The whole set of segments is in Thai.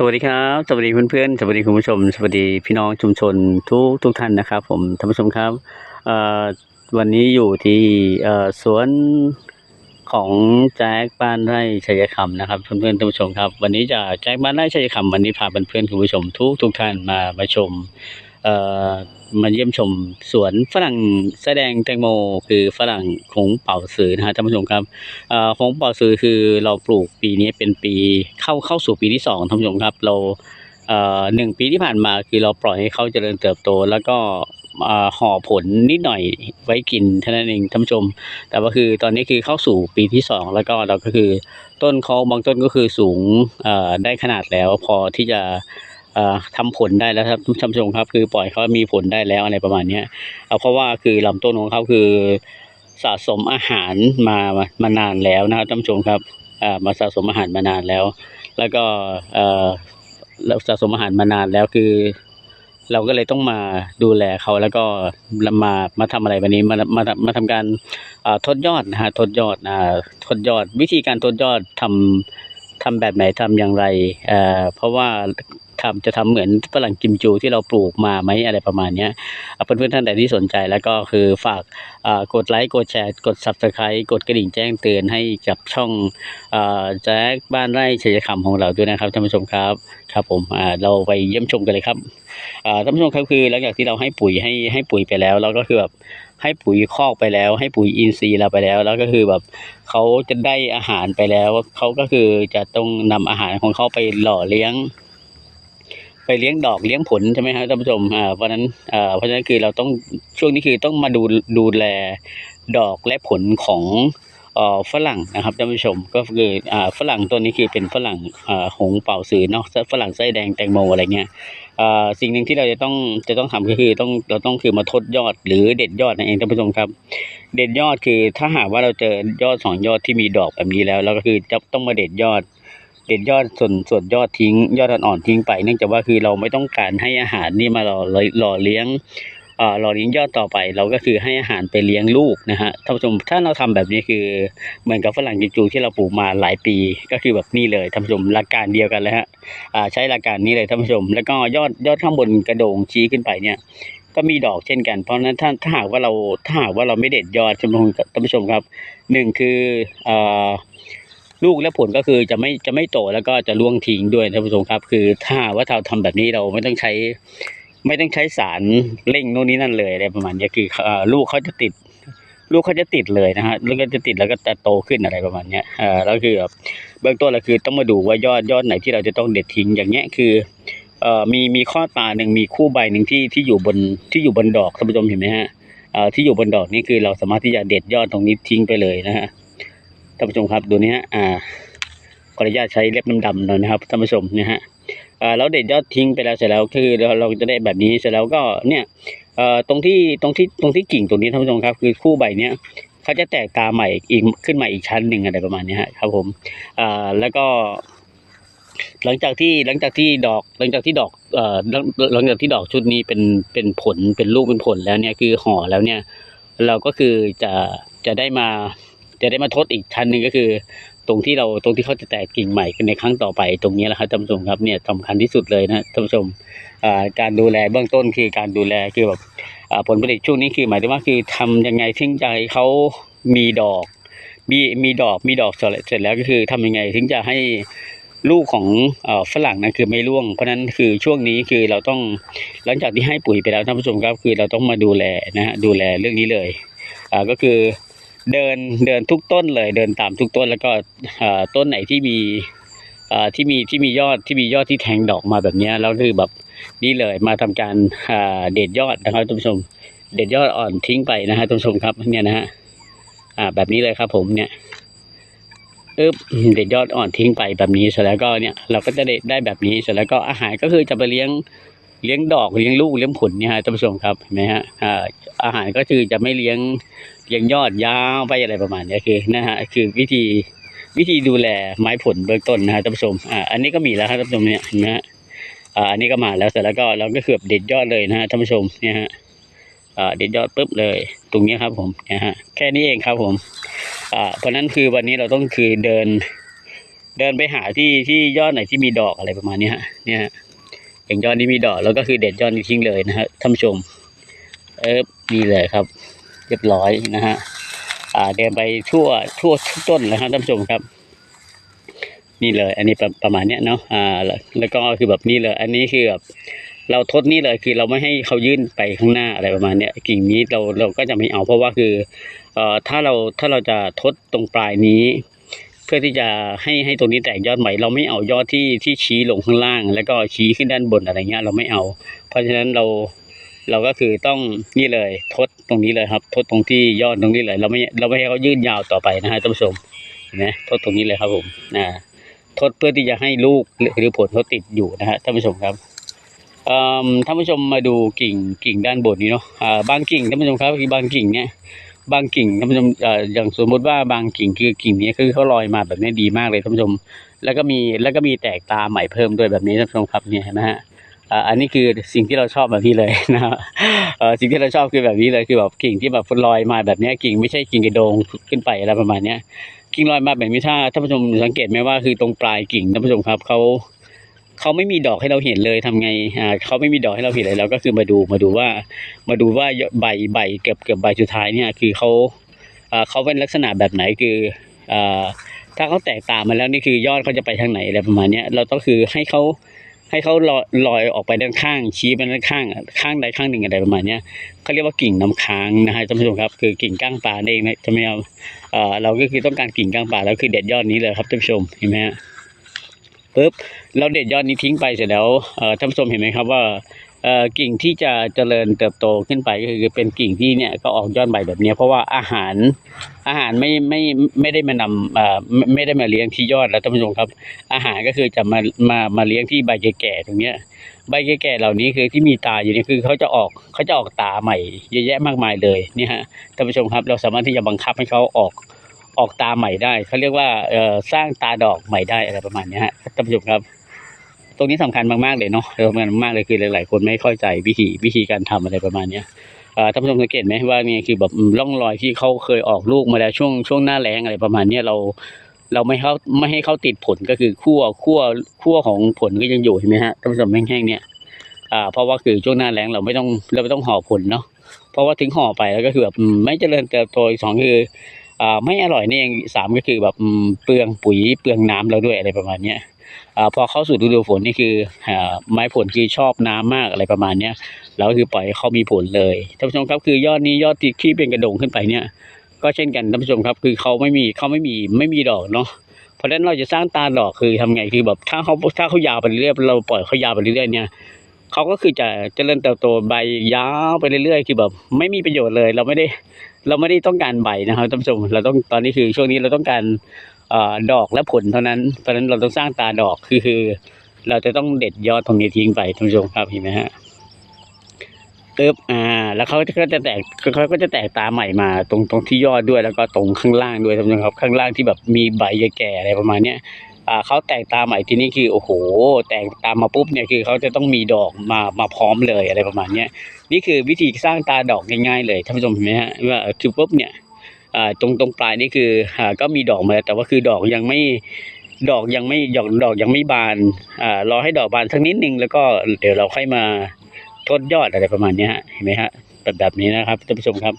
สวัสดีครับ สวัสดีเพื่อนๆ สวัสดีคุณผู้ชม สวัสดีพี่น้องชุมชนทุกทุกท่านนะครับ ผมท่านผู้ชมครับวันนี้อยู่ที่สวนของแจ็คบ้านไร่ชัยคำนะครับ เพื่อนๆท่านผู้ชมครับ วันนี้จะแจ็คบ้านไร่ชัยคำวันนี้พาเพื่อนๆคุณผู้ชมทุกทุกท่านมามาชมเมาเยี่ยมชมสวนฝรั่งแสดงแตงโม คือฝรั่งคงเป่าสือนะฮะท่านผู้ชมครับเอ่อของเป่าซื้อคือเราปลูกปีนี้เป็นปีเข้าเข้าสู่ปีที่สองท่านผู้ชมครับเราเอ่อหนึ่งปีที่ผ่านมาคือเราปล่อยให้เขาเจริญเติบโต แล้วก็เอ่อห่อผลนิดหน่อยไว้กินเท่านั้นเองท่านผู้ชม แต่ว่าคือตอนนี้คือเข้าสู่ปีที่สองแล้วก็เราก็คือต้นเขาบางต้นก็คือสูงเอ่อได้ขนาดแล้วพอที่จะ ทำผลได้แล้วครับท่านผู้ชมครับ คือปล่อยเขามีผลได้แล้วอะไรประมาณเนี้ยเอาเพราะว่าคือลำต้นของเขาคือสะสมอาหารมามานานแล้วนะครับท่านผู้ชมครับมาสะสมอาหารมานานแล้ว แล้วก็เอ่อเราสะสมอาหารมานานแล้วคือ เราก็เลยต้องมาดูแลเขาแล้วก็มามาทำอะไรวันนี้มามามาทำการทดยอดนะฮะทดยอดอ่าทดยอดวิธีการทดยอดทำ ทำแบบไหนทำอย่างไรเอ่อเพราะว่าทำจะทำเหมือนฝรั่งกิมจูที่เราปลูกมาไหมอะไรประมาณเนี้ยอ่าเพื่อนๆท่านใดที่สนใจแล้วก็คือฝากกดไลค์กดแชร์ กด subscribe กดกระดิ่งแจ้งเตือนให้กับช่องอแจ็คบ้านไร่ชัยคำของเราด้วยนะครับท่านผู้ชมครับครับผมเราไปเยี่ยมชมกันเลยครับท่านผู้ชมครับคือหลังจากที่เราให้ปุ๋ยให้ให้ปุ๋ยไปแล้วเราก็คือแบบ ให้ปุ๋ยคอกไปแล้ว ให้ปุ๋ยอินทรีย์เราไปแล้ว แล้วก็คือแบบเขาจะได้อาหารไปแล้วเขาก็คือจะต้องนำอาหารของเขาไปหล่อเลี้ยง ไปเลี้ยงดอกเลี้ยงผลใช่ไหมครับท่านผู้ชมอ่าเพราะนั้นอ่าเพราะฉะนั้นคือเราต้องช่วงนี้คือต้องมาดูดูแลดอกและผลของ ฝรั่งนะครับท่านผู้ชมก็คือฝรั่งตัวนี้คือเป็นฝรั่งหงเป่าสือเนาะฝรั่งไส้แดงแตงโมอะไรเงี้ยสิ่งหนึ่งที่เราจะต้องจะต้องทำก็คือต้องเราต้องคือมาทดยอดหรือเด็ดยอดนั่นเองท่านผู้ชมครับ เด็ดยอดคือถ้าหากว่าเราเจอยอดสองยอดที่มีดอกแบบนี้แล้วเราก็คือจะต้องมาเด็ดยอดเด็ดยอดส่วนส่วนยอดทิ้ง ยอดอ่อนๆทิ้งไป เนื่องจากว่าคือเราไม่ต้องการให้อาหารนี่มาหล่อหล่อเลี้ยง หล่อเลี้ยงยอดต่อไป เราก็คือให้อาหารไปเลี้ยงลูกนะฮะท่านผู้ชมถ้าเราทำแบบนี้คือเหมือนกับฝรั่งจูที่เราปลูกมาหลายปีก็คือแบบนี้เลยท่านผู้ชมหลักการเดียวกันเลยฮะใช้หลักการนี้เลยท่านผู้ชม แล้วก็ยอดยอดข้างบนกระโดงชี้ขึ้นไปเนี่ยก็มีดอกเช่นกัน เพราะนั้นถ้าถ้าหากว่าเราถ้าหากว่าเราไม่เด็ดยอดท่านผู้ชมครับหนึ่งคืออลูกและผลก็คือจะไม่จะไม่โตแล้วก็จะร่วงทิ้งด้วยท่านผู้ชมครับ คือถ้าว่าเราทำแบบนี้เราไม่ต้องใช้ ไม่ต้องใช้สารเร่งโน่นนี่นั่นเลยอะไรประมาณนี้คืออลูกเขาจะติด ลูกเขาจะติดเลยนะฮะล้วก็จะติดแล้วก็จะโตขึ้นอะไรประมาณนี้ยเออแล้วคือแบบเบื้องต้นเราคือต้องมาดูว่ายอดยอดไหนที่เราจะต้องเด็ดทิ้งอย่างเงี้ยคือเอ่อมีมีข้อตาหนึ่งมีคู่ใบหนึ่งที่ที่อยู่บนที่อยู่บนดอกท่านผู้ชมเห็นไหมฮะเอ่อที่อยู่บนดอกนี่คือเราสามารถที่จะเด็ดยอดตรงนี้ทิ้งไปเลยนะฮะท่านผู้ชมครับดูนี่ฮะอ่าขออนุญาตใช้เล็บดำๆหน่อยนะครับท่านผู้ชมเนี่ยฮะ แล้วเด็ดยอดทิ้งไปแล้วเสร็จแล้วคือเราเราจะได้แบบนี้เสร็จแล้วก็เนี่ยตรงที่ตรงที่ตรงที่กิ่งตรงนี้ท่านผู้ชมครับ คือคู่ใบเนี้ยเขาจะแตกตาใหม่อีกขึ้นมาอีกชั้นหนึ่งอะไรประมาณนี้ครับผมแล้วก็ หลังจากที่หลังจากที่ดอกหลังจากที่ดอกหลังจากที่ดอกชุดนี้เป็นเป็นผลเป็นลูกเป็นผลแล้วเนี่ยคือห่อแล้วเนี่ย เราก็คือจะจะได้มาจะได้มาทดอีกชั้นหนึ่งก็คือ ตรงที่เราตรงที่เขาจะแตกกิ่งใหม่ในครั้งต่อไป ตรงนี้แหละครับท่านผู้ชมครับเนี่ยสำคัญที่สุดเลยนะท่านผู้ชมการดูแลเบื้องต้นคือการดูแลคือแบบผลผลิตช่วงนี้คือหมายถึงว่าคือทำยังไงถึงจะให้เขามีดอก มีมีดอกมีดอกเสร็จแล้วก็คือทำยังไงถึงจะให้ลูกของฝรั่งนั้นคือไม่ร่วง เพราะฉะนั้นคือช่วงนี้คือเราต้องหลังจากที่ให้ปุ๋ยไปแล้วท่านผู้ชมครับคือเราต้องมาดูแลนะฮะดูแลเรื่องนี้เลยก็คือ เดินเดินทุกต้นเลย เดินตามทุกต้นแล้วก็ต้นไหนที่มีที่มีที่มียอดที่มียอดที่แทงดอกมาแบบนี้แล้วคือแบบนี่เลยมาทำการเด็ดยอดนะครับท่านผู้ชม เด็ดยอดอ่อนทิ้งไปนะฮะท่านผู้ชมครับเนี่ยนะฮะแบบนี้เลยครับผมเนี่ยอึ๊บเด็ดยอดอ่อนทิ้งไปแบบนี้เสร็จแล้วก็เนี่ยเราก็จะได้ได้แบบนี้เสร็จแล้วก็อาหารก็คือจะไปเลี้ยง เลี้ยงดอกเลี้ยงลูกเลี้ยงผลเนี่ยฮะท่านผู้ชมครับเห็นไหมฮะอาหารก็คือจะไม่เลี้ยงเรียงยอดยาวไปอะไรประมาณนี้คือนะฮะคือวิธีวิธีดูแลไม้ผลเบื้องต้นนะฮะท่านผู้ชมอ่าอันนี้ก็มีแล้วครับท่านผู้ชมเนี่ยเห็นไหมฮะอ่าอันนี้ก็มาแล้วเสร็จแล้วก็เราก็คือบเด็ดยอดเลยนะฮะท่านผู้ชมเนี่ยฮะอ่าเด็ดยอดปุ๊บเลย ตรงนี้ครับผมเนี่ยฮะแค่นี้เองครับผมอ่าเพราะนั้นคือวันนี้เราต้องคือเดิน เดินไปหาที่ที่ยอดไหนที่มีดอกอะไรประมาณนี้ฮะเนี่ยฮะ อย่างยอดนี้มีดอกแล้วก็คือเด็ดยอดนี้ทิ้งเลยนะฮะท่านผู้ชม เออนี่เลยครับ เรียบร้อยนะฮะอ่าเดินไปทั่วทั่วทุกต้นเลยฮะท่านผู้ชมครับ นี่เลย อันนี้ประประมาณเนี้ยเนาะอ่าแล้วแล้วก็คือแบบนี้เลย อันนี้คือแบบเราทดนี่เลยคือเราไม่ให้เขายื่นไปข้างหน้าอะไรประมาณเนี้ยกิ่งนี้เราเราก็จะไม่เอาเพราะว่าคือเอ่อถ้าเราถ้าเราจะทดตรงปลายนี้ เพื่อที่จะให้ให้ตรงนี้แตกยอดใหม่ เราไม่เอายอดที่ที่ชี้ลงข้างล่าง แล้วก็ชี้ขึ้นด้านบนอะไรเงี้ยเราไม่เอา เพราะฉะนั้นเราเราก็คือต้องนี่เลยทดตรงนี้เลยครับ ทดตรงที่ยอดตรงนี้เลย เราไม่เราไม่ให้เขายื่นยาวต่อไปนะฮะท่านผู้ชมเห็นไหมทดตรงนี้เลยครับผมอ่าทดเพื่อที่จะให้ลูกหรือผลเขาติดอยู่นะฮะท่านผู้ชมครับเอ่อท่านผู้ชมมาดูกิ่งกิ่งด้านบนนี้เนาะอ่าบางกิ่งท่านผู้ชมครับบางกิ่งเนี่ย บางกิ่งท่านผู้ชมเอ่ออย่างสมมติว่าบางกิ่งคือกิ่งนี้คือเขาลอยมาแบบนี้ดีมากเลยท่านผู้ชม แล้วก็มีแล้วก็มีแตกตาใหม่เพิ่มด้วยแบบนี้ท่านผู้ชมครับเนี่ยเห็นไหมฮะอ่าอันนี้คือสิ่งที่เราชอบแบบนี้เลยนะฮะอ่อสิ่งที่เราชอบคือแบบนี้เลยคือแบบกิ่งที่แบบลอยมาแบบนี้กิ่งไม่ใช่กิ่งกระโดงขึ้นไปอะไรประมาณเนี้ยกิ่งลอยมาแบบนี้ถ้าท่านผู้ชมสังเกตไหมว่าคือตรงปลายกิ่งท่านผู้ชมครับเขา เขาไม่มีดอกให้เราเห็นเลยทำไงอ่าเขาไม่มีดอกให้เราเห็นเลยเราก็คือมาดูมาดูว่า มาดูว่าใบใบเกือบเกือบใบสุดท้ายเนี่ยคือเขาอ่าเขาเป็นลักษณะแบบไหนคืออ่าถ้าเขาแตกตามมาแล้วนี่คือยอดเขาจะไปทางไหนอะไรประมาณเนี้ยเราต้องคือให้เขาให้เขาลอยลอยออกไปด้านข้าง ชี้ไปด้านข้างข้างใดข้างหนึ่งอะไรประมาณเนี้ยเขาเรียกว่ากิ่งน้ำค้างนะฮะท่านผู้ชมครับ คือกิ่งก้างปลาเองนะจะไม่เอาเอ่อเราก็คือต้องการกิ่งกลางป่าแล้วคือเด็ดยอดนี้เลยครับท่านผู้ชมเห็นไหมฮะ ปุ๊บเราเด็ดยอดนี้ทิ้งไปเสร็จแล้วท่านผู้ชมเห็นไหมครับว่ากิ่งที่จะเจริญเติบโตขึ้นไปก็คือเป็นกิ่งที่เนี่ยก็ออกยอดใบแบบนี้เพราะว่าอาหารอาหารไม่ไม่ไม่ได้มานำไม่ไม่ได้มาเลี้ยงที่ยอดแล้วท่านผู้ชมครับ อาหารก็คือจะมามามาเลี้ยงที่ใบแก่ๆตรงเนี้ยใบแก่ๆเหล่านี้คือที่มีตาอยู่นี่คือเขาจะออกเขาจะออกตาใหม่เยอะแยะมากมายเลยเนี่ยฮะท่านผู้ชมครับเราสามารถที่จะบังคับให้เขาออก ออกตาใหม่ได้เขาเรียกว่าเอ่อสร้างตาดอกใหม่ได้อะไรประมาณนี้ฮะท่านผู้ชมครับ ตรงนี้สำคัญมากๆเลยเนาะสำคัญมากเลยคือหลาย ๆ คนไม่เข้าใจวิธีวิธีการทำอะไรประมาณเนี้ยท่านผู้ชมสังเกตไหมว่านี่คือแบบร่องรอยที่เขาเคยออกลูกมาแล้วช่วงช่วงหน้าแล้งอะไรประมาณเนี้ยเราเราไม่เขาไม่ให้เขาติดผลก็คือขั้วขั้วขั้วของผลก็ยังอยู่เห็นไหมฮะท่านผู้ชมแห้งๆเนี่ยอ่าเพราะว่าคือช่วงหน้าแล้งเราไม่ต้องเราไม่ต้องห่อผลเนาะเพราะว่าถึงห่อไปแล้วก็คือแบบไม่เจริญเติบโตอีกสองคือ ไม่อร่อยนี่เองสามก็คือแบบเปลืองปุ๋ยเปลืองน้ำเราด้วยอะไรประมาณเนี้ยอ่าพอเข้าสู่ฤดูฝนนี่คืออ่าไม้ผลคือชอบน้ำมากอะไรประมาณเนี้ยเราก็คือปล่อยเขามีผลเลยท่านผู้ชมครับคือยอดนี้ยอดที่ที่เป็นกระดงขึ้นไปเนี่ย ก็เช่นกันท่านผู้ชมครับคือเขาไม่มีเขาไม่มีไม่มีดอกเนาะเพราะฉะนั้นเราจะสร้างตาดอกคือทำไงคือแบบถ้าเขาถ้าเขายาวไปเรื่อยเราปล่อยเขายาวไปเรื่อยเนี่ย เขาก็คือจะเจริญเติบโตใบยาวไปเรื่อยๆ คือแบบ ไม่มีประโยชน์เลย เราไม่ได้เราไม่ได้ต้องการใบนะครับท่านผู้ชมเราต้องตอนนี้คือช่วงนี้เราต้องการอดอกและผลเท่านั้นเพราะฉะนั้นเราต้องสร้างตาดอกคือคือ เราจะต้องเด็ดยอดตรงนี้ทิ้งไปท่านผู้ชมครับเห็นไหมฮะปึ๊บอ่า แล้วเขาก็จะแตกเขาก็จะแตกตาใหม่มา ตรงตรงที่ยอดด้วยแล้วก็ตรงข้างล่างด้วยท่านผู้ชมครับ ข้างล่างที่แบบมีใบแก่อะไรประมาณเนี้ย เขาแตกตาใหม่ทีนี้คือโอ้โห แตกตามมาปุ๊บเนี่ยคือเขาจะต้องมีดอกมามาพร้อมเลยอะไรประมาณเนี้ยนี่คือวิธีสร้างตาดอกง่ายๆเลยท่านผู้ชมเห็นไหมฮะว่าคือปุ๊บเนี่ยอ่าตรงตรงปลายนี่คืออ่าก็มีดอกมาแต่ว่าคือดอกยังไม่ดอกยังไม่ดอกดอกยังไม่บานอ่ารอให้ดอกบานสักนิดนึงแล้วก็เดี๋ยวเราค่อยมาทดยอดอะไรประมาณนี้ฮะเห็นไหมฮะแบบแบบนี้นะครับท่านผู้ชมครับ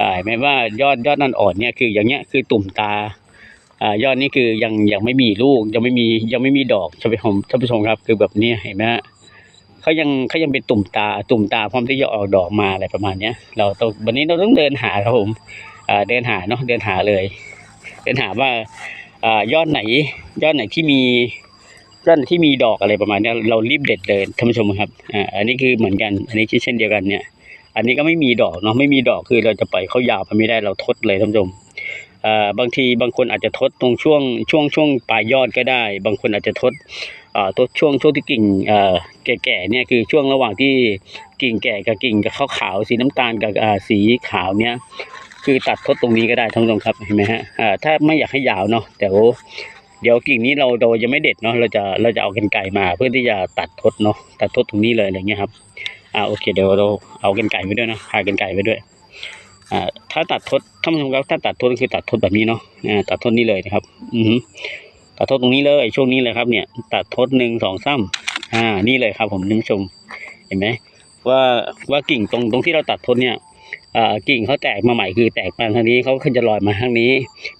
อ่าเห็นไหมว่ายอดยอดนั่นอ่อนเนี่ยคืออย่างเงี้ยคือตุ่มตา ยอดนี้คือยังยังไม่มีลูกยังไม่มียังไม่มีดอกท่านผู้ชมท่านผู้ชมครับ คือแบบนี้เห็นไหมฮะเขายังเขายังเป็นตุ่มตาตุ่มตาพร้อมที่จะออกดอกมาอะไรประมาณเนี้ย เราต้องวันนี้เราต้องเดินหาครับผมเดินหาเนาะเดินหาเลย เดินหาว่าอ่ายอดไหน ยอดไหนที่มียอดไหนที่มีดอกอะไรประมาณเนี้ยเรารีบเด็ดเลยท่านผู้ชมครับอ่าอันนี้คือเหมือนกัน อันนี้เช่นเดียวกันเนี่ย อันนี้ก็ไม่มีดอกเนาะไม่มีดอกคือเราจะปล่อยเขายาวไปไม่ได้เราทดเลยท่านผู้ชม บางทีบางคนอาจจะทดตรงช่วงช่วงช่วงปลายยอดก็ได้ บางคนอาจจะทดทดช่วงช่วงที่กิ่งแก่ๆเนี่ยคือช่วงระหว่างที่กิ่งแก่กับกิ่งกับขาวขาวๆสีน้ำตาลกับสีขาวเนี่ยคือตัดทดตรงนี้ก็ได้ท่านผู้ชมครับเห็นไหมฮะถ้าไม่อยากให้ยาวเนาะเดี๋ยวเดี๋ยวกิ่งนี้เราเรายังไม่เด็ดเนาะเราจะเราจะเอากันไก่มา เพื่อที่จะตัดทดเนาะตัดทดตรงนี้เลยอะไรเงี้ยครับอ่าโอเคเดี๋ยวเราเอากันไก่ไปด้วยนะพากันไก่ไปด้วย ถ้าตัดทดท่านผู้ชมครับถ้าตัดทดก็คือตัดทดแบบนี้เนาะตัดทดนี้เลยนะครับอือหือตัดทดตรงนี้เลยช่วงนี้เลยครับเนี่ย ตัดทดหนึ่งสองซ้ำอ่านี่เลยครับ ผมท่านผู้ชม เห็นไหมว่าว่ากิ่งตรงตรงที่เราตัดทดเนี่ยอ่ากิ่งเขาแตกมาใหม่คือแตกมาทางนี้เขาขึ้นจะลอยมาทางนี้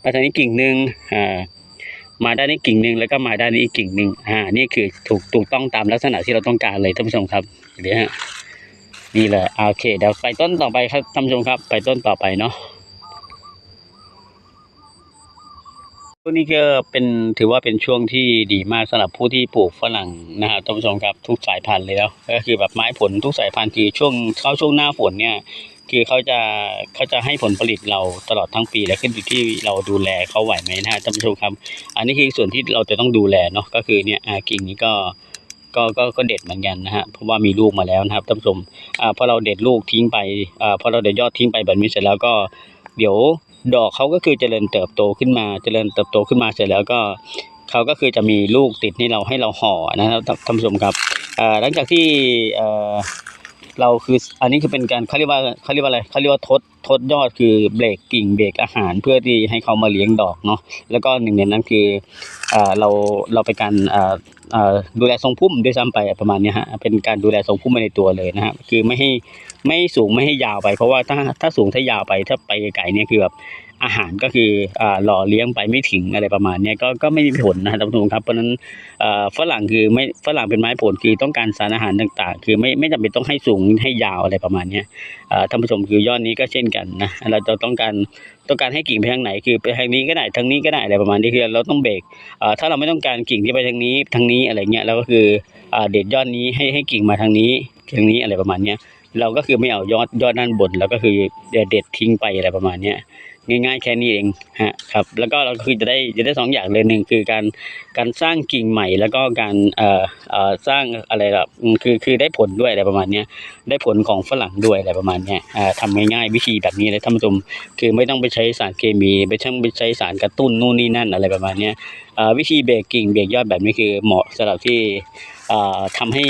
มาทางนี้กิ่งหนึ่งอ่ามาด้านนี้กิ่งหนึ่งแล้วก็มาด้านนี้อีกกิ่งหนึ่งอ่านี่คือถูกถูกต้องตามลักษณะที่เราต้องการเลยท่านผู้ชมครับเดี๋ยวฮะ นี่เลยโอเค เดี๋ยวไปต้นต่อไปครับท่านผู้ชมครับ ไปต้นต่อไปเนาะช่วงนี้ก็เป็นถือว่าเป็นช่วงที่ดีมากสำหรับผู้ที่ปลูกฝรั่งนะครับท่านผู้ชมครับทุกสายพันธุ์เลยแล้วก็คือแบบไม้ผลทุกสายพันธุ์คือช่วงเข้าช่วงหน้าฝนเนี่ย คือเขาจะเขาจะให้ผลผลิตเราตลอดทั้งปีและขึ้นอยู่ที่เราดูแลเขาไหวไหมนะฮะท่านผู้ชมครับ อันนี้คือส่วนที่เราจะต้องดูแลเนาะก็คือเนี่ยอากิ่งนี้ก็ ก็ก็ก็เด็ดเหมือนกันนะฮะเพราะว่ามีลูกมาแล้วนะครับท่านผู้ชมอ่าพอเราเด็ดลูกทิ้งไปอ่าพอเราเด็ดยอดทิ้งไปแบบนี้เสร็จแล้วก็เดี๋ยวดอกเขาก็คือเจริญเติบโตขึ้นมา เจริญเติบโตขึ้นมาเสร็จแล้วก็เขาก็คือจะมีลูกติดนี่เราให้เราห่อนะครับท่านผู้ชมครับอ่าหลังจากที่ เราคืออันนี้คือเป็นการเขาเรียกว่าเขาเรียกว่าอะไรเขาเรียกว่าทดทดยอดคือเบรกกิ่งเบรกอาหารเพื่อที่ให้เขามาเลี้ยงดอกเนาะแล้วก็หนึ่งในนั้นคืออเราเราไปการดูแลทรงพุ่มด้วยซ้ำไปประมาณนี้ฮะเป็นการดูแลทรงพุ่มไปในตัวเลยนะฮะคือไม่ให้ไม่สูงไม่ให้ยาวไป เพราะว่าถ้าถ้าสูงถ้ายาวไปถ้าไปไกลๆเนี่ยคือแบบ อาหารก็คืออหล่อเลี้ยงไปไม่ถึงอะไรประมาณนี้ก็ก็ไม่มีผลนะท่านผู้ชมครับเพราะนั้นฝรั่งคือไม่ฝรั่งเป็นไม้ผลคือต้องการสารอาหารต่างๆ คือไม่ไม่จำเป็นต้องให้สูงให้ยาวอะไรประมาณนี้ท่านผู้ชมคือยอดนี้ก็เช่นกันนะเราจะต้องการต้องการให้กิ่งไปทางไหนคือไปทางนี้ก็ได้ทางนี้ก็ได้อะไรประมาณนี้คือเราต้องเบรกถ้าเราไม่ต้องการกิ่งที่ไปทางนี้ทางนี้อะไรเงี้ยเราก็คืออเด็ดยอดนี้ให้ให้กิ่งมาทางนี้ทางนี้อะไรประมาณนี้เราก็คือไม่เอายอดยอดด้านบนแล้วก็คือเด็ดทิ้งไปอะไรประมาณนี้ ง่ายๆแค่นี้เองฮะครับแล้วก็เราคือจะได้จะได้สองอย่างเลยหนึ่งคือการการสร้างกิ่งใหม่ แล้วก็การเอ่อเอ่อสร้างอะไรแบบคือคือได้ผลด้วยอะไรประมาณเนี้ยได้ผลของฝรั่งด้วยอะไรประมาณเนี้ยอ่าทำง่ายๆวิธีแบบนี้เลยท่านผู้ชมคือไม่ต้องไปใช้สารเคมีไม่ต้องไปใช้สารกระตุ้นนู่นนี่นั่นอะไรประมาณเนี้ยอ่าวิธีเบรกกิ่งเบรกยอดแบบนี้คือเหมาะสำหรับที่อ่าทำให้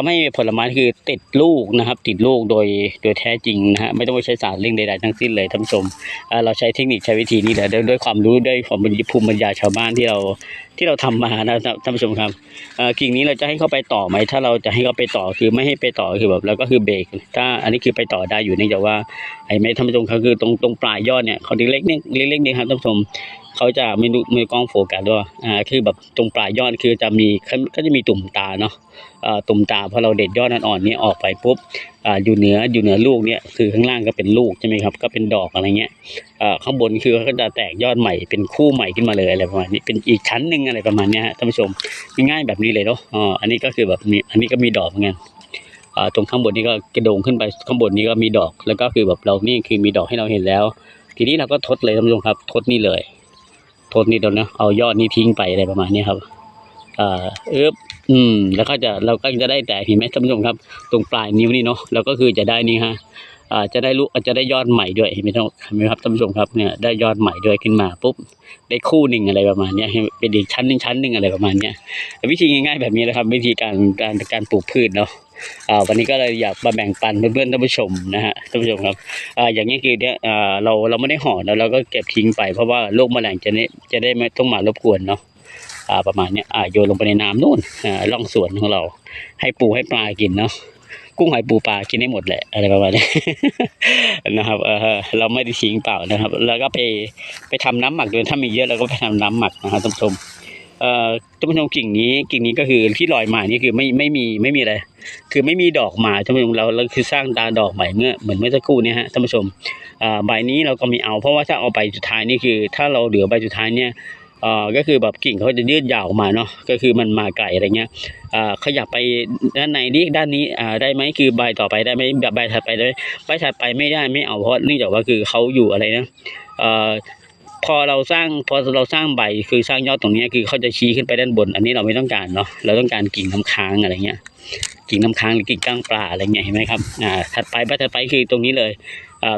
ทำให้ผลไม้คือติดลูกนะครับ ติดลูกโดยโดยแท้จริงนะฮะไม่ต้องไปใช้สารเร่งใดๆทั้งสิ้นเลยท่านผู้ชมเเราใช้เทคนิคใช้วิธีนี้แหละด้วยความรู้ด้วยความภูมิปัญญาชาวบ้านที่เราที่เราทำมานะท่านผู้ชมครับกิ่งนี้เราจะให้เขาไปต่อไหมถ้าเราจะให้เขาไปต่อคือไม่ให้ไปต่อคือแบบเราก็คือเบรกถ้าอันนี้คือไปต่อได้อยู่เนื่องจากว่าไอ้ไม่ท่านผู้ชมครับคือตรงตรงปลายยอดเนี่ยเขาเล็กๆเนี่เล็กๆเนี่ยครับท่านผู้ชม เขาจะไม่ดูมือกล้องโฟกัสด้วยอ่าคือแบบตรงปลายยอดคือจะมีเขาก็จะมีตุ่มตาเนาะอ่าตุ่มตาพอเราเด็ดยอดอ่อนๆนี้ออกไปปุ๊บอ่าอยู่เหนืออยู่เหนือลูกเนี่ยคือข้างล่างก็เป็นลูกใช่ไหมครับก็เป็นดอกอะไรเงี้ยอ่าข้างบนคือเขาจะแตกยอดใหม่เป็นคู่ใหม่ขึ้นมาเลยอะไรประมาณนี้เป็นอีกชั้นหนึ่งอะไรประมาณเนี้ยฮะท่านผู้ชมง่ายๆแบบนี้เลยเนาะอ๋ออันนี้ก็คือแบบมีอันนี้ก็มีดอกเหมือนกันอ่าตรงข้างบนนี้ก็กระโดงขึ้นไปข้างบนนี้ก็มีดอกแล้วก็คือแบบเรานี่คือมีดอกให้เราเห็นแล้ว ทีนี้เราก็ทดเลยท่านผู้ชมครับทดนี่เลย ทษนิดเดียวนะเอายอดนี้ทิ้งไปอะไรประมาณนี้ครับอ่าเอ๊บอืม แล้วก็จะเราก็จะได้แต่เห็นไหมท่านผู้ชมครับ ตรงปลายนิ้วนี่เนาะเราก็คือจะได้นี่ฮะ อาจะได้ลูกจะได้ยอดใหม่ด้วยเห็นไหมท่านเห็นไหมครับท่านผู้ชมครับเนี่ยได้ยอดใหม่ด้วยขึ้นมาปุ๊บได้คู่หนึ่งอะไรประมาณนี้เป็นอีกชั้นหนึ่งชั้นหนึ่งอะไรประมาณนี้วิธีง่ายๆแบบนี้แหละครับ วิธีการการการปลูกพืชเนาะวันนี้ก็เลยอยากมาแบ่งปันเพื่อนๆท่านผู้ชมนะฮะท่านผู้ชมครับออย่างนี้คือเนี่ยเราเราไม่ได้ห่อแล้วเราก็เก็บทิ้งไปเพราะว่าโรคแมลงจะได้จะได้ไม่ต้องมารบกวนเนาะประมาณนี้โยนลงไปในน้ำนู่นล่องสวนของเรา ให้ปูให้ปลากินเนาะ กุ้งหอยปูปลากินได้หมดแหละอะไรประมาณนี้นะครับเออเราไม่ได้ทิ้งเปล่านะครับ แล้วก็ไปไปทำน้ำหมักโดยถ้ามีเยอะเราก็ไปทำน้ำหมักนะครับท่านผู้ชมเอ่อท่านผู้ชมกิ่งนี้กิ่งนี้ก็คือที่ลอยมานี่คือไม่ไม่มีไม่มีอะไร คือไม่มีดอกมาท่านผู้ชมเราเราคือสร้างตาดอกใหม่เมื่อเหมือนเมื่อสักครู่นี้ฮะท่านผู้ชมอ่าใบนี้เราก็ม่เอาเพราะว่าถ้าเอาใบสุดท้ายนี่คือ ถ้าเราเหลือใบสุดท้ายเนี่ย เอ่อก็คือแบบกิ่งเขาจะยืดยาวออกมาเนาะก็คือมันมาไกลอะไรเงี้ยอ่าขยับไปด้านในนี้ด้านนี้อ่าได้ไหมคือใบต่อไปได้ไหมแบบใบถัดไปได้ไหมใบถัดไปไม่ได้ไม่เอาเพราะเนื่องจากว่าคือเขาอยู่อะไรนะเอ่อพอเราสร้างพอเราสร้างใบคือสร้างยอดตรงนี้คือเขาจะชี้ขึ้นไปด้านบน อันนี้เราไม่ต้องการเนาะเราต้องการกิ่งน้ำค้างอะไรเงี้ยกิ่งน้ำค้างหรือกิ่งก้างปลาอะไรเงี้ยเห็นไหมครับอ่าถัดไปใบถัดไปคือตรงนี้เลย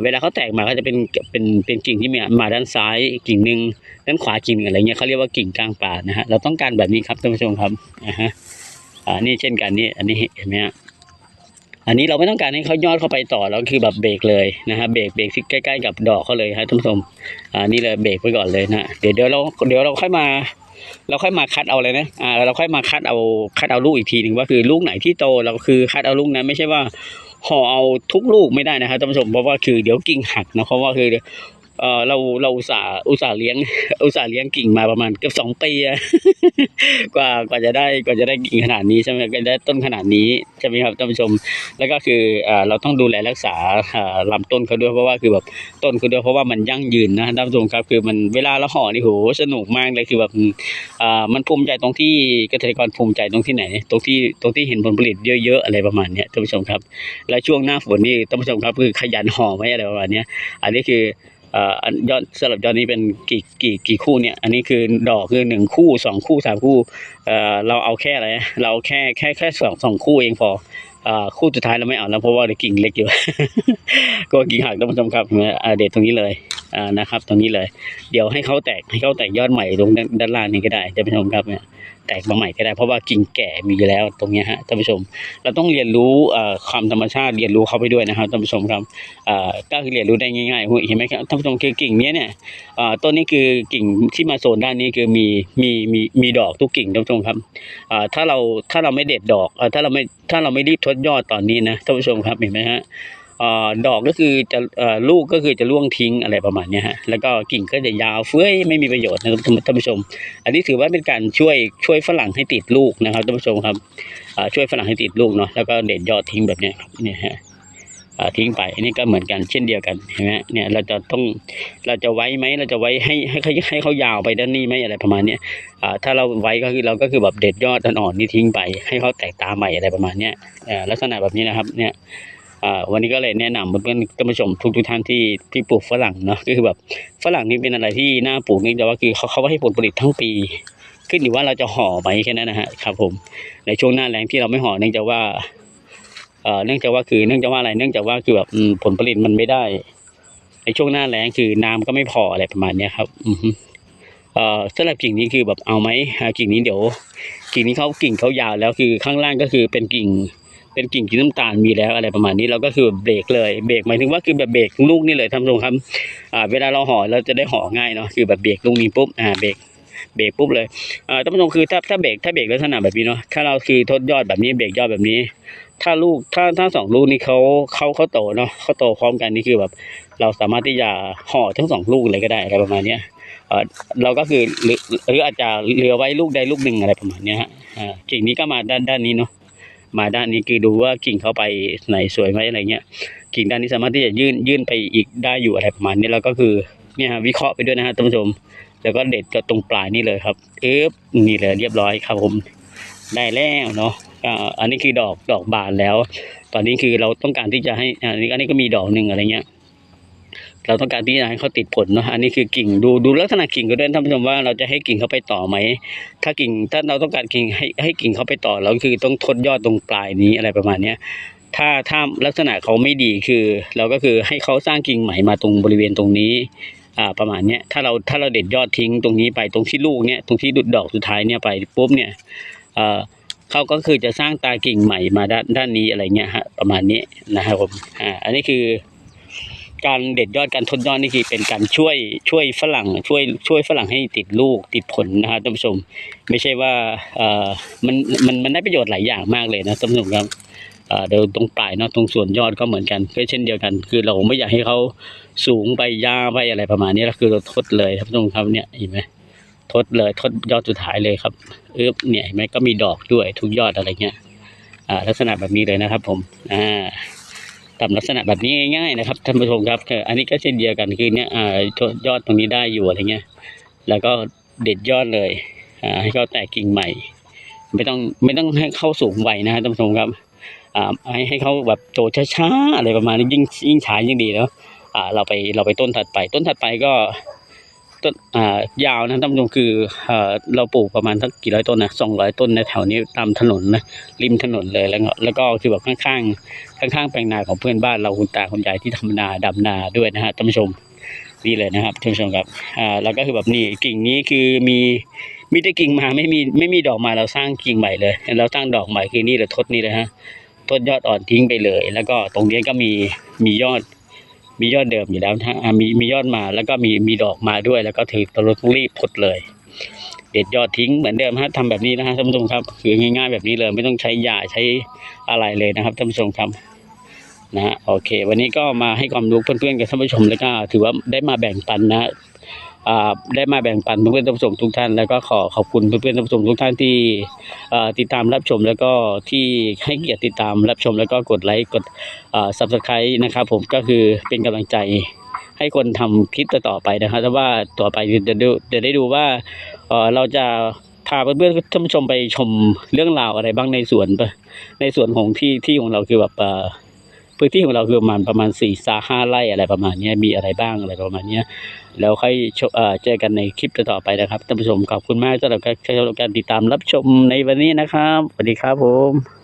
เวลาเขาแตกมาก็จะเป็นเป็นเป็นกิ่งที่มีมาด้านซ้ายกิ่งหนึ่งด้านขวากิ่งอะไรเงี้ยเขาเรียกว่ากิ่งก้างปลานะฮะเราต้องการแบบนี้ครับท่านผู้ชมครับอ่าฮะอ่านี่เช่นกันนี่อันนี้เห็นไหมฮะอันนี้เราไม่ต้องการให้เขายอดเข้าไปต่อแล้วคือแบบเบรกเลยนะฮะเบรกเบรกที่ใกล้ๆกับดอกเขาเลยครับท่านผู้ชมอ่านี่เลยเบรกไว้ก่อนเลยนะเดี๋ยวเดี๋ยวเราเดี๋ยวเราค่อยมาเราค่อยมาคัดเอาเลยนะ อ่า เราค่อยมาคัดเอาคัดเอาลูกอีกทีหนึ่งว่าคือลูกไหนที่โตเราคือคัดเอาลูกนั้นไม่ใช่ว่า ห่อเอาทุกลูกไม่ได้นะครับท่านผู้ชมเพราะว่าคือเดี๋ยวกิ่งหักนะเพราะว่าคือ เออเราเราอุตส่าห์อุตส่าห์เลี้ยง อุตส่าห์เลี้ยงกิ่งมาประมาณเกือบสองปีอะกว่ากว่าจะได้กว่าจะได้กิ่งขนาดนี้ใช่ไหมก็ได้ต้นขนาดนี้ใช่ไหมครับท่านผู้ชม แล้วก็คือเออเราต้องดูแลรักษาเอ่อลำต้นเขาด้วยเพราะว่าคือแบบต้นเขาด้วยเพราะว่ามันยั่งยืนนะท่านผู้ชมครับคือมันเวลาเราห่อนี่โหสนุกมากเลยคือแบบอ่ามันภูมิใจตรงที่เกษตรกรภูมิใจตรงที่ไหน ตรงที่ตรงที่เห็นผลผลิตเยอะๆอะไรประมาณนี้ท่านผู้ชมครับ และช่วงหน้าฝนนี่ท่านผู้ชมครับคือขยันห่อไว้อะไรประมาณนี้อันนี้คือ ยอดสลับยอดนี้เป็นกี่กี่กี่คู่เนี่ย อันนี้คือดอกคือหนึ่งคู่สองคู่สามคู่เอ่อเราเอาแค่อะไรเราแค่แค่แค่สองสองคู่เองพออ่าคู่สุดท้ายเราไม่เอาแล้วเพราะว่าเดี๋ยวกิ่งเล็กอยู่ก็กิ่งหักท่านผู้ชมครับเห็นไหมอ่าเด็ดตรงนี้เลยอ่านะครับ ตรงนี้เลย เดี๋ยวให้เขาแตกให้เขาแตกยอดใหม่ตรงด้านด้านล่างนี้ก็ได้ท่านผู้ชมครับเนี่ย แตกมาใหม่ก็ได้ เพราะว่ากิ่งแก่มีอยู่แล้วตรงนี้ฮะท่านผู้ชม เราต้องเรียนรู้ความธรรมชาติเรียนรู้เขาไปด้วยนะครับท่านผู้ชมครับก็คือเรียนรู้ได้ง่ายๆเห็นไหมครับท่านผู้ชมคือกิ่งเนี้ยเนี่ยต้นนี้คือกิ่งที่มาโซนด้านนี้คือมีมีมีมีดอกทุกกิ่งท่านผู้ชมครับถ้าเราถ้าเราไม่เด็ดดอกถ้าเราไม่ถ้าเราไม่รีบทดยอดตอนนี้นะท่านผู้ชมครับเห็นไหมฮะ อดอกก็คือจะออลูกก็คือจะร่วงทิ้งอะไรประมาณนี้ฮะแล้วก็กิ่งก็จะยาวเฟ้ยไม่มีประโยชน์นะครับท่านผู้ชม อันนี้ถือว่าเป็นการช่วยช่วยฝรั่งให้ติดลูกนะครับท่านผู้ชมครับช่วยฝรั่งให้ติดลูกเนาะแล้วก็เด็ดยอดทิ้งแบบนี้ครับเนี่ยฮะทิ้งไปอันนี้ก็เหมือนกันเช่นเดียวกันเห็นไหมเนี่ยเราจะต้องเราจะไว้ไหมเราจะไว้ให้ให้ให้เขายาวไปด้านนี้ไหมอะไรประมาณเนี้ยถ้าเราไว้ก็คือเราก็คือแบบเด็ดยอดอ่อนๆนี่ทิ้งไป ให้เขาแตกตาใหม่อะไรประมาณเนี้ยลักษณะแบบนี้นะครับเนี่ย วันนี้ก็เลยแนะนำเพื่อนๆท่านผู้ชมทุกทุกท่านที่ที่ปลูกฝรั่งเนาะก็คือแบบฝรั่งนี่เป็นอะไรที่น่าปลูกเนื่องจากว่าคือเขาเขาให้ผลผลิตทั้งปี ขึ้นอยู่ว่าเราจะห่อไหมแค่นั้นนะฮะครับผมในช่วงหน้าแรงที่เราไม่ห่อเนื่องจากว่าเอ่อเนื่องจากว่าคือเนื่องจากว่าอะไรเนื่องจากว่าคือแบบผลผลิตมันไม่ได้ ในช่วงหน้าแรงคือน้ำก็ไม่พออะไรประมาณเนี้ยครับ อือฮึเอ่อสำหรับกิ่งนี้คือแบบเอาไหมกิ่งนี้เดี๋ยว กิ่งนี้เขากิ่งเขายาวแล้วคือข้างล่างก็คือเป็นกิ่ง เป็นกิ่งสีน้ำตาลมีแล้วอะไรประมาณนี้เราก็คือเบรกเลยเบรกหมายถึงว่าคือแบบเบรกลูกนี่เลยท่านผู้ชมครับอ่าเวลาเราห่อเราจะได้ห่อง่ายเนาะคือแบบเบรกลูกนี้ปุ๊บอ่าเบรกเบรกปุ๊บเลยอ่าท่านผู้ชมคือถ้าถ้าเบรกถ้าเบรกลักษณะแบบนี้เนาะถ้าเราคือทดยอดแบบนี้เบรกยอดแบบนี้ ถ้าลูกถ้าถ้าสองลูกนี้เขาเขาเขาโตเนาะเขาโตพร้อมกันนี่คือแบบ เราสามารถที่จะห่อทั้งสองลูกเลยก็ได้อะไรประมาณเนี้ยเอ่อเราก็คือหรือหรืออาจจะเหลือไว้ลูกใดลูกหนึ่งอะไรประมาณนี้ฮะอ่ากิ่งนี้ก็มาด้านด้านนี้เนาะ มาด้านนี้คือดูว่ากิ่งเขาไปไหนสวยไหมอะไรเงี้ยกิ่งด้านนี้สามารถที่จะยื่นยื่นไปอีกได้อยู่อะไรประมาณนี้แล้วก็คือเนี่ยฮะวิเคราะห์ไปด้วยนะฮะท่านผู้ชม แล้วก็เด็ดก็ตรงปลายนี่เลยครับเอฟนี่เลยเรียบร้อยครับผมได้แล้วเนาะอ่าอันนี้คือดอกดอกบานแล้ว ตอนนี้คือเราต้องการที่จะให้อันนี้อันนี้ก็มีดอกหนึ่งอะไรเงี้ย เราต้องการที่จะให้เขาติดผลเนาะอันนี้คือกิ่งดูดูลักษณะกิ่งก็ด้วยท่านผู้ชมว่าเราจะให้กิ่งเขาไปต่อไหม ถ้ากิ่งถ้าเราต้องการกิ่งให้ให้กิ่งเขาไปต่อเราคือต้องทดยอดตรงปลายนี้อะไรประมาณเนี้ยถ้าถ้าลักษณะเขาไม่ดีคือ เราก็คือให้เขาสร้างกิ่งใหม่มาตรงบริเวณตรงนี้อ่าประมาณเนี้ยถ้าเราถ้าเราเด็ดยอดทิ้งตรงนี้ไปตรงที่ลูกเนี้ยตรงที่ดุดดอกสุดท้ายเนี่ยไปปุ๊บเนี่ยอ่อเขาก็คือจะสร้างตากิ่งใหม่มาด้านด้านนี้อะไรเงี้ยฮะประมาณนี้นะครับผมอ่าอันนี้คือ การเด็ดยอดการทดยอดนี่คือเป็นการช่วยช่วยฝรั่งช่วยช่วยฝรั่งให้ติดลูกติดผลนะครับท่านผู้ชม ไม่ใช่ว่าเอ่อมันมันมันได้ประโยชน์หลายอย่างมากเลยนะท่านผู้ชมครับเดี๋ยวตรงปลายเนาะตรงส่วนยอดก็เหมือนกันก็เช่นเดียวกัน คือเราไม่อยากให้เขาสูงไปยาไปอะไรประมาณนี้แล้วคือเราทดเลยครับท่านผู้ชมครับเนี่ยเห็นไหมทดเลยทดยอดสุดท้ายเลยครับเอ๊บเนี่ยเห็นไหมก็มีดอกด้วยทุกยอดอะไรเงี้ยอ่าลักษณะแบบนี้เลยนะครับผมอ่า ตามลักษณะแบบนี้ง่ายๆนะครับท่านผู้ชมครับคืออันนี้ก็เช่นเดียวกันคือเนี่ยยอดตรงนี้ได้อยู่อะไรเงี้ยแล้วก็เด็ดยอดเลยให้เขาแตกกิ่งใหม่ ไม่ต้องไม่ต้องให้เข้าสูงไวนะฮะท่านผู้ชมครับให้ให้เขาแบบโตช้าๆอะไรประมาณนี้ยิ่งยิ่งช้ายิ่งดีแล้วเราไปเราไปต้นถัดไป ต้นถัดไปก็ ต้นอ่ายาวนะท่านผู้ชมคือเอ่อเราปลูกประมาณสักกี่ร้อยต้นนะสองร้อยต้นในแถวนี้ตามถนนนะริมถนนเลยแล้วก็แล้วก็คือแบบข้างๆข้างๆแปลงนาของเพื่อนบ้านเราคุณตาคุณยายที่ทำนาดำนาด้วยนะฮะท่านผู้ชมนี่เลยนะครับท่านผู้ชมครับอ่าแล้วก็คือแบบนี่กิ่งนี้คือมีมีแต่กิ่งมาไม่มีไม่มีดอกมาเราสร้างกิ่งใหม่เลย เราสร้างดอกใหม่คือนี่เลยทดนี่เลยฮะทดยอดอ่อนทิ้งไปเลย แล้วก็ตรงนี้ก็มีมียอด มียอดเดิมอยู่แล้วนะอ่ามีมียอดมาแล้วก็มีมีดอกมาด้วย แล้วก็ถือตลอดรีบพดเลย เด็ดยอดทิ้งเหมือนเดิมฮะทำแบบนี้นะฮะท่านผู้ชมครับ คือง่ายๆแบบนี้เลยไม่ต้องใช้ยาใช้อะไรเลยนะครับท่านผู้ชมครับนะฮะโอเค วันนี้ก็มาให้ความรู้เพื่อนๆกับท่านผู้ชมแล้วก็ถือว่าได้มาแบ่งปันนะ ได้มาแบ่งปันเพื่อนๆท่านผู้ชมทุกท่าน แล้วก็ขอขอบคุณเพื่อนๆท่านผู้ชมทุกท่านที่ติดตามรับชมแล้วก็ที่ให้เกียรติติดตามรับชม แล้วก็กดไลค์กดเอ่อ subscribe นะครับผมก็คือเป็นกำลังใจให้คนทำคลิปต่อไปนะครับแต่ว่าต่อไปจะดูจะได้ดูว่าเราจะพาเพื่อนๆท่านผู้ชมไปชมเรื่องราวอะไรบ้างในสวนปในส่วนของที่ที่ของเราคือแบบ พื้นที่ของเราคือประมาณประมาณสี่สาห้าไร่อะไรประมาณนี้มีอะไรบ้างอะไรประมาณนี้แล้วค่อยเจอกันในคลิปต่อไปนะครับท่านผู้ชมขอบคุณมากสำหรับการติดตามรับชมในวันนี้นะครับสวัสดีครับผม